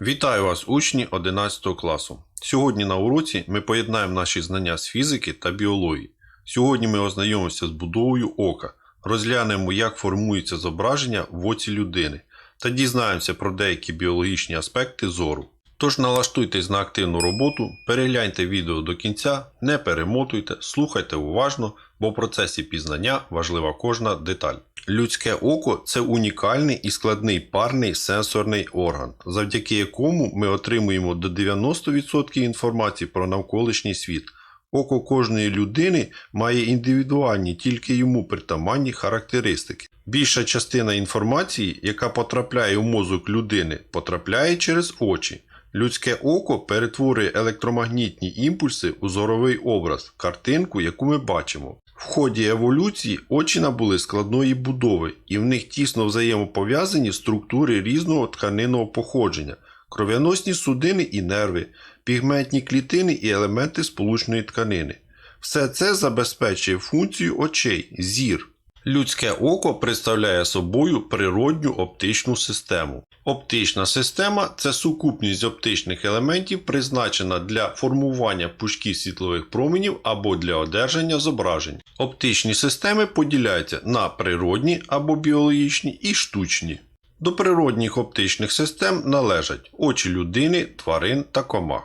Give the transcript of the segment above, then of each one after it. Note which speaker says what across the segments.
Speaker 1: Вітаю вас, учні 11 класу. Сьогодні на уроці ми поєднаємо наші знання з фізики та біології. Сьогодні ми ознайомимося з будовою ока, розглянемо, як формується зображення в оці людини та дізнаємося про деякі біологічні аспекти зору. Тож налаштуйтесь на активну роботу, перегляньте відео до кінця, не перемотуйте, слухайте уважно, бо в процесі пізнання важлива кожна деталь. Людське око це унікальний і складний парний сенсорний орган, завдяки якому ми отримуємо до 90% інформації про навколишній світ. Око кожної людини має індивідуальні, тільки йому притаманні характеристики. Більша частина інформації, яка потрапляє у мозок людини, потрапляє через очі. Людське око перетворює електромагнітні імпульси у зоровий образ, картинку, яку ми бачимо. В ході еволюції очі набули складної будови, і в них тісно взаємопов'язані структури різного тканинного походження, кров'яносні судини і нерви, пігментні клітини і елементи сполучної тканини. Все це забезпечує функцію очей зір. Людське око представляє собою природню оптичну систему. Оптична система це сукупність оптичних елементів, призначена для формування пучків світлових променів або для одержання зображень. Оптичні системи поділяються на природні або біологічні і штучні. До природних оптичних систем належать очі людини, тварин та комах.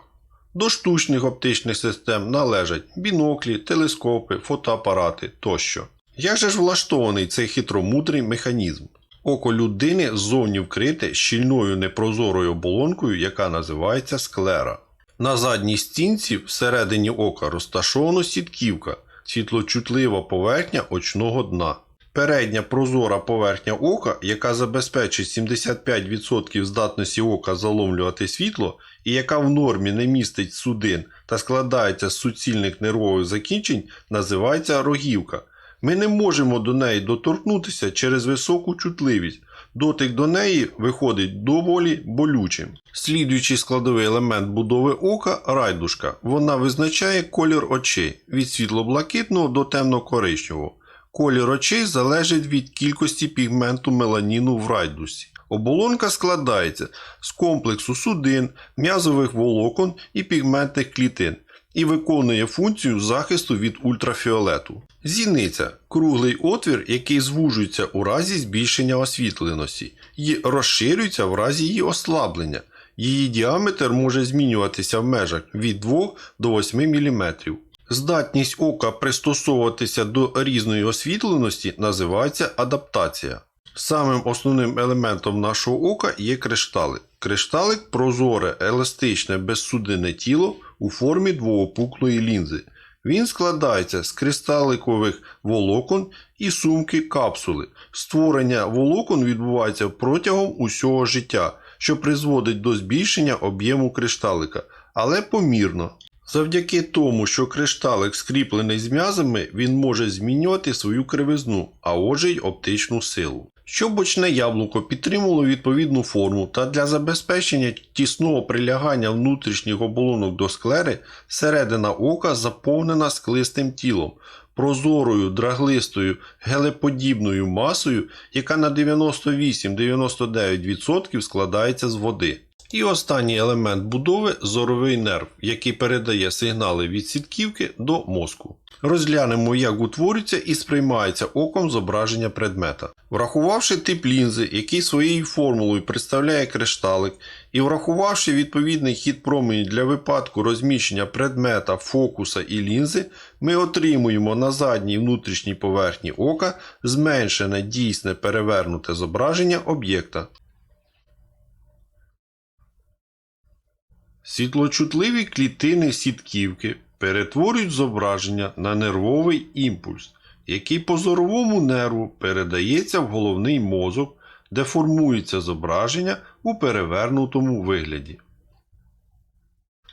Speaker 1: До штучних оптичних систем належать біноклі, телескопи, фотоапарати тощо. Як же ж влаштований цей хитромудрий механізм? Око людини ззовні вкрите щільною непрозорою оболонкою, яка називається склера. На задній стінці всередині ока розташована сітківка, світлочутлива поверхня очного дна. Передня прозора поверхня ока, яка забезпечить 75% здатності ока заломлювати світло, і яка в нормі не містить судин та складається з суцільних нервових закінчень, називається рогівка. Ми не можемо до неї доторкнутися через високу чутливість. Дотик до неї виходить доволі болючим. Слідуючий складовий елемент будови ока райдушка. Вона визначає колір очей від світло-блакитного до темно-коричневого. Колір очей залежить від кількості пігменту меланіну в райдусі. Оболонка складається з комплексу судин, м'язових волокон і пігментних клітин і виконує функцію захисту від ультрафіолету. Зіниця круглий отвір, який звужується у разі збільшення освітленості і розширюється в разі її ослаблення. Її діаметр може змінюватися в межах від 2 до 8 мм. Здатність ока пристосовуватися до різної освітленості називається адаптація. Самим основним елементом нашого ока є кришталик. Кришталик прозоре, еластичне, безсудинне тіло у формі двоопуклої лінзи. Він складається з кристаликових волокон і сумки капсули. Створення волокон відбувається протягом усього життя, що призводить до збільшення об'єму кришталика, але помірно. Завдяки тому, що кришталик скріплений з м'язами, він може змінювати свою кривизну, а отже й оптичну силу. Щоб бочне яблуко підтримувало відповідну форму та для забезпечення тісного прилягання внутрішніх оболонок до склери, середина ока заповнена склистим тілом, прозорою, драглистою, гелеподібною масою, яка на 98-99% складається з води. І останній елемент будови зоровий нерв, який передає сигнали від сітківки до мозку. Розглянемо, як утворюється і сприймається оком зображення предмета. Врахувавши тип лінзи, який своєю формулою представляє кришталик, і врахувавши відповідний хід променів для випадку розміщення предмета, фокуса і лінзи, ми отримуємо на задній внутрішній поверхні ока зменшене дійсне перевернуте зображення об'єкта. Світлочутливі клітини сітківки перетворюють зображення на нервовий імпульс, який по зоровому нерву передається в головний мозок, де формується зображення у перевернутому вигляді.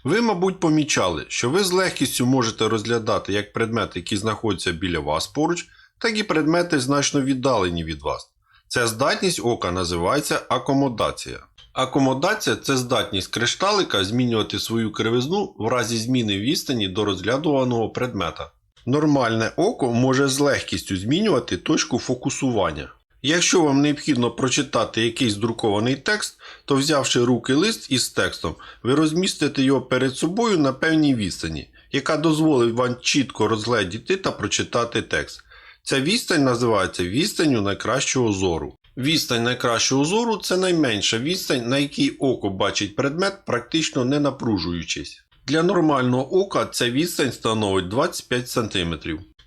Speaker 1: Ви, мабуть, помічали, що ви з легкістю можете розглядати як предмети, які знаходяться біля вас поруч, так і предмети значно віддалені від вас. Ця здатність ока називається акомодація. Акомодація це здатність кришталика змінювати свою кривизну в разі зміни відстані до розглядуваного предмета. Нормальне око може з легкістю змінювати точку фокусування. Якщо вам необхідно прочитати якийсь друкований текст, то взявши руки лист із текстом, ви розмістите його перед собою на певній відстані, яка дозволить вам чітко розгледіти та прочитати текст. Ця відстань називається відстанню найкращого зору. Відстань найкращого зору це найменша відстань, на якій око бачить предмет, практично не напружуючись. Для нормального ока ця відстань становить 25 см.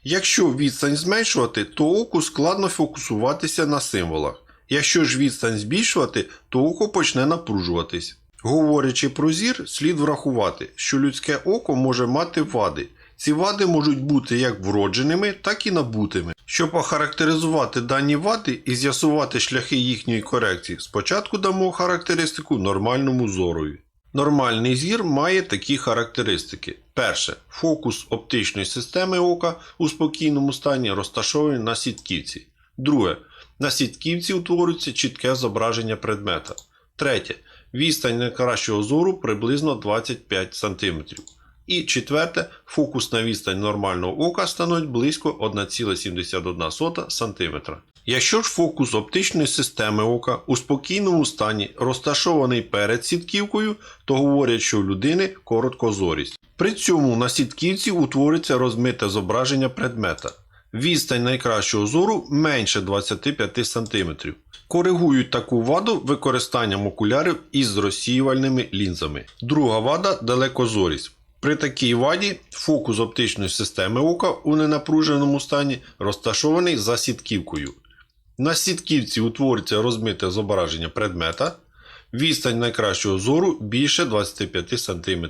Speaker 1: Якщо відстань зменшувати, то оку складно фокусуватися на символах. Якщо ж відстань збільшувати, то око почне напружуватись. Говорячи про зір, слід врахувати, що людське око може мати вади. Ці вади можуть бути як вродженими, так і набутими. Щоб охарактеризувати дані вади і з'ясувати шляхи їхньої корекції, спочатку дамо характеристику нормальному зорові. Нормальний зір має такі характеристики. Перше. Фокус оптичної системи ока у спокійному стані розташований на сітківці. Друге. На сітківці утворюється чітке зображення предмета. Третє. Відстань найкращого зору приблизно 25 см. І четверте, фокусна відстань нормального ока становить близько 1,71 см. Якщо ж фокус оптичної системи ока у спокійному стані розташований перед сітківкою, то говорять, що у людини короткозорість. При цьому на сітківці утвориться розмите зображення предмета. Відстань найкращого зору менше 25 см. Коригують таку ваду використанням окулярів із розсіювальними лінзами. Друга вада далекозорість. При такій ваді фокус оптичної системи ока у ненапруженому стані розташований за сітківкою. На сітківці утвориться розмите зображення предмета. Відстань найкращого зору більше 25 см.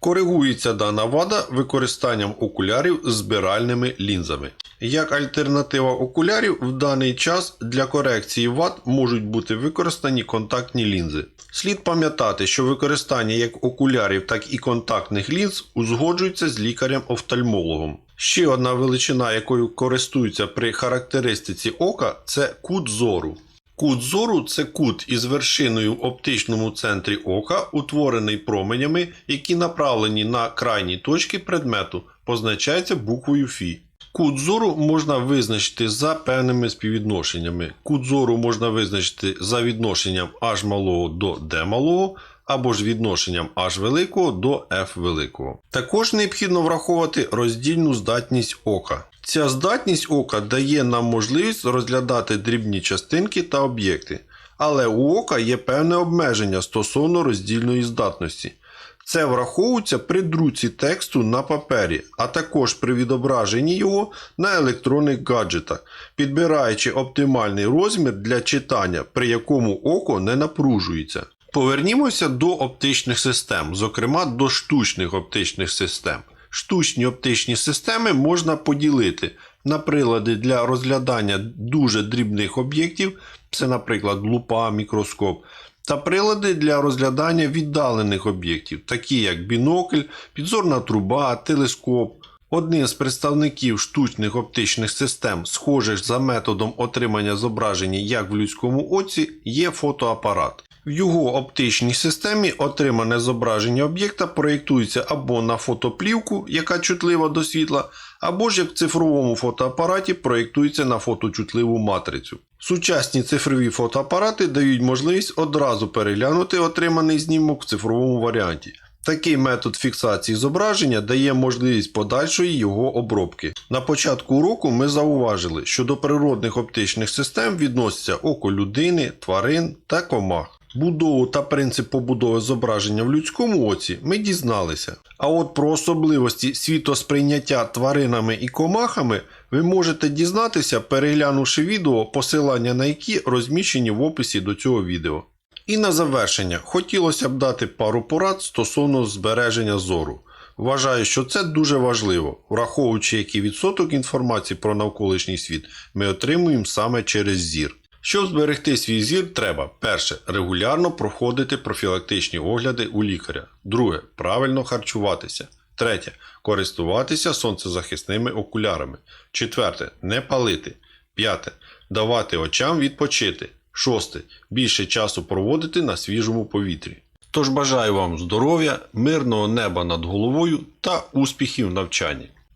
Speaker 1: Коригується дана вада використанням окулярів збиральними лінзами. Як альтернатива окулярів, в даний час для корекції вад можуть бути використані контактні лінзи. Слід пам'ятати, що використання як окулярів, так і контактних лінз узгоджується з лікарем-офтальмологом. Ще одна величина, якою користуються при характеристиці ока, це кут зору. Кут зору це кут із вершиною в оптичному центрі ока, утворений променями, які направлені на крайні точки предмету, позначається буквою Фі. Кут зору можна визначити за певними співвідношеннями. Кут зору можна визначити за відношенням H малого до D малого, або ж відношенням H великого до F великого. Також необхідно враховувати роздільну здатність ока. Ця здатність ока дає нам можливість розглядати дрібні частинки та об'єкти, але у ока є певне обмеження стосовно роздільної здатності. Це враховується при друці тексту на папері, а також при відображенні його на електронних гаджетах, підбираючи оптимальний розмір для читання, при якому око не напружується. Повернімося до оптичних систем, зокрема до штучних оптичних систем. Штучні оптичні системи можна поділити на прилади для розглядання дуже дрібних об'єктів, це, наприклад, лупа, мікроскоп, та прилади для розглядання віддалених об'єктів, такі як бінокль, підзорна труба, телескоп. Одним з представників штучних оптичних систем, схожих за методом отримання зображення як в людському оці, є фотоапарат. В його оптичній системі отримане зображення об'єкта проєктується або на фотоплівку, яка чутлива до світла, або ж як в цифровому фотоапараті проєктується на фоточутливу матрицю. Сучасні цифрові фотоапарати дають можливість одразу переглянути отриманий знімок в цифровому варіанті. Такий метод фіксації зображення дає можливість подальшої його обробки. На початку уроку ми зауважили, що до природних оптичних систем відносяться око людини, тварин та комах. Будову та принцип побудови зображення в людському оці ми дізналися. А от про особливості світосприйняття тваринами і комахами ви можете дізнатися, переглянувши відео, посилання на які розміщені в описі до цього відео. І на завершення хотілося б дати пару порад стосовно збереження зору. Вважаю, що це дуже важливо, враховуючи, який відсоток інформації про навколишній світ ми отримуємо саме через зір. Щоб зберегти свій зір, треба перше регулярно проходити профілактичні огляди у лікаря. Друге правильно харчуватися. Третє користуватися сонцезахисними окулярами. Четверте не палити. П'яте давати очам відпочити. Шосте більше часу проводити на свіжому повітрі. Тож бажаю вам здоров'я, мирного неба над головою та успіхів в навчанні.